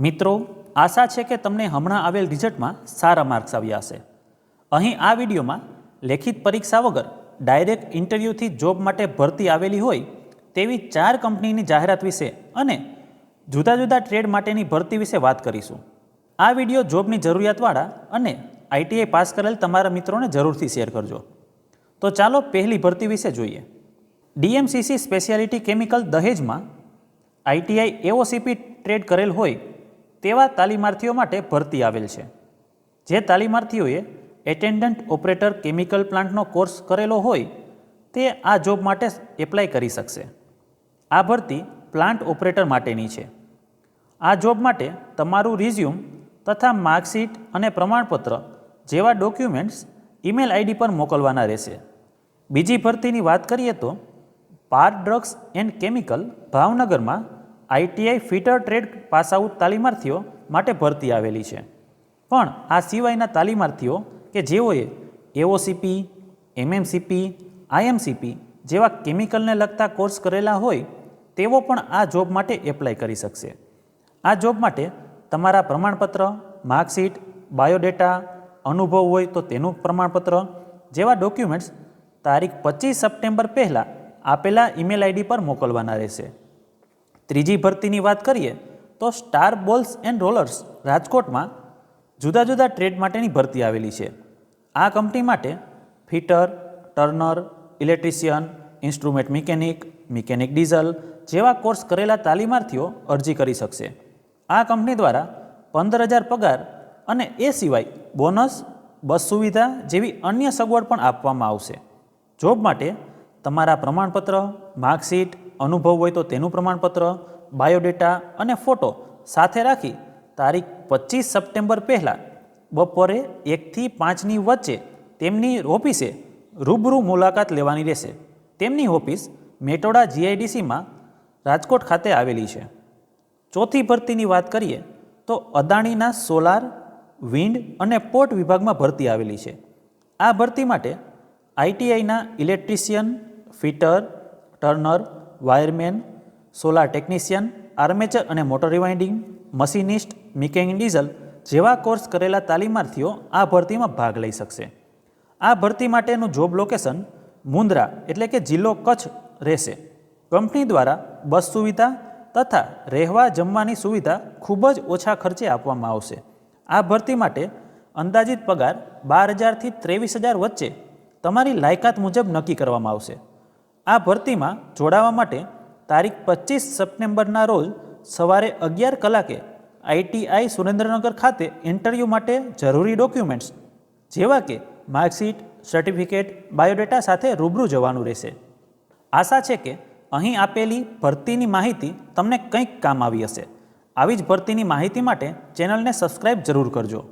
મિત્રો, આશા છે કે તમને હમણાં આવેલ રિઝલ્ટમાં સારા માર્ક્સ આવ્યા હશે. અહીં આ વિડીયોમાં લેખિત પરીક્ષા વગર ડાયરેક્ટ ઇન્ટરવ્યૂથી જોબ માટે ભરતી આવેલી હોય તેવી ચાર કંપનીની જાહેરાત વિશે અને જુદા જુદા ટ્રેડ માટેની ભરતી વિશે વાત કરીશું. આ વીડિયો જોબની જરૂરિયાતવાળા અને આઈટીઆઈ પાસ કરેલ તમારા મિત્રોને જરૂરથી શેર કરજો. તો ચાલો પહેલી ભરતી વિશે જોઈએ. ડીએમસીસી સ્પેશિયાલિટી કેમિકલ દહેજમાં આઈટીઆઈ એઓસીપી ટ્રેડ કરેલ હોય તેવા તાલીમાર્થીઓ માટે ભરતી આવેલ છે. જે તાલીમાર્થીઓએ એટેન્ડન્ટ ઓપરેટર કેમિકલ પ્લાન્ટનો કોર્સ કરેલો હોય, તે આ જોબ માટે એપ્લાય કરી શકશે. આ ભરતી પ્લાન્ટ ઓપરેટર માટેની છે. આ જોબ માટે તમારું રિઝ્યુમ તથા માર્કશીટ અને પ્રમાણપત્ર જેવા ડોક્યુમેન્ટ્સ ઈમેલ આઈડી પર મોકલવાના રહેશે. બીજી ભરતીની વાત કરીએ તો પાર ડ્રગ્સ એન્ડ કેમિકલ ભાવનગરમાં ITI fitter trade pass out તાલીમાર્થીઓ માટે ભરતી આવેલી છે. પણ આ સિવાયના તાલીમાર્થીઓ કે જેઓએ એઓસીપી, એમએમસીપી, આઈએમસીપી જેવા કેમિકલને લગતા કોર્સ કરેલા હોય, તેઓ પણ આ જોબ માટે એપ્લાય કરી શકશે. આ જોબ માટે તમારા પ્રમાણપત્ર, માર્કશીટ, બાયોડેટા, અનુભવ હોય તો તેનું પ્રમાણપત્ર, જેવા ડોક્યુમેન્ટ્સ તારીખ પચીસ સપ્ટેમ્બર પહેલાં આપેલા ઈમેલ આઈડી પર મોકલવાના રહેશે. ત્રીજી ભરતીની વાત કરીએ, તો સ્ટાર બોલ્સ એન્ડ રોલર્સ રાજકોટમાં જુદા જુદા ટ્રેડ માટેની ભરતી આવેલી છે. આ કંપની માટે fitter, turner, electrician, instrument mechanic mechanic diesel જેવા કોર્સ કરેલા તાલીમાર્થીઓ અરજી કરી શકશે. આ કંપની દ્વારા પંદર હજાર પગાર અને એ સિવાય બોનસ, બસ સુવિધા જેવી અન્ય સગવડ પણ આપવામાં આવશે. જોબ માટે તમારા પ્રમાણપત્ર, માર્કશીટ અનુભવ હોય તો તેનું પ્રમાણપત્ર, બાયોડેટા અને ફોટો સાથે રાખી તારીખ પચીસ સપ્ટેમ્બર પહેલાં બપોરે એકથી પાંચની વચ્ચે તેમની ઓફિસે રૂબરૂ મુલાકાત લેવાની રહેશે. તેમની ઓફિસ મેટોડા જીઆઈડીસીમાં રાજકોટ ખાતે આવેલી છે. ચોથી ભરતીની વાત કરીએ તો અદાણીના સોલાર, વિન્ડ અને પોર્ટ વિભાગમાં ભરતી આવેલી છે. આ ભરતી માટે આઈટીઆઈના electrician, fitter, turner wireman, solar technician, armature અને motor rewinding, machinist mechanic diesel જેવા કોર્સ કરેલા તાલીમાર્થીઓ આ ભરતીમાં ભાગ લઈ શકશે. આ ભરતી માટેનું જોબ લોકેશન મુન્દ્રા એટલે કે જિલ્લો કચ્છ રહેશે. કંપની દ્વારા બસ સુવિધા તથા રહેવા જમવાની સુવિધા ખૂબ જ ઓછા ખર્ચે આપવામાં આવશે. આ ભરતી માટે અંદાજિત પગાર બાર હજારથી ત્રેવીસ હજાર વચ્ચે તમારી લાયકાત મુજબ નક્કી કરવામાં આવશે. આ ભરતીમાં જોડાવા માટે તારીખ પચીસ સપ્ટેમ્બરના રોજ સવારે અગિયાર કલાકે આઈટીઆઈ સુરેન્દ્રનગર ખાતે ઇન્ટરવ્યૂ માટે જરૂરી ડોક્યુમેન્ટ્સ, જેવા કે માર્કશીટ, સર્ટિફિકેટ, બાયોડેટા સાથે રૂબરૂ જવાનું રહેશે. આશા છે કે અહીં આપેલી ભરતીની માહિતી તમને કંઈક કામ આવી હશે. આવી જ ભરતીની માહિતી માટે ચેનલને સબસ્ક્રાઇબ જરૂર કરજો.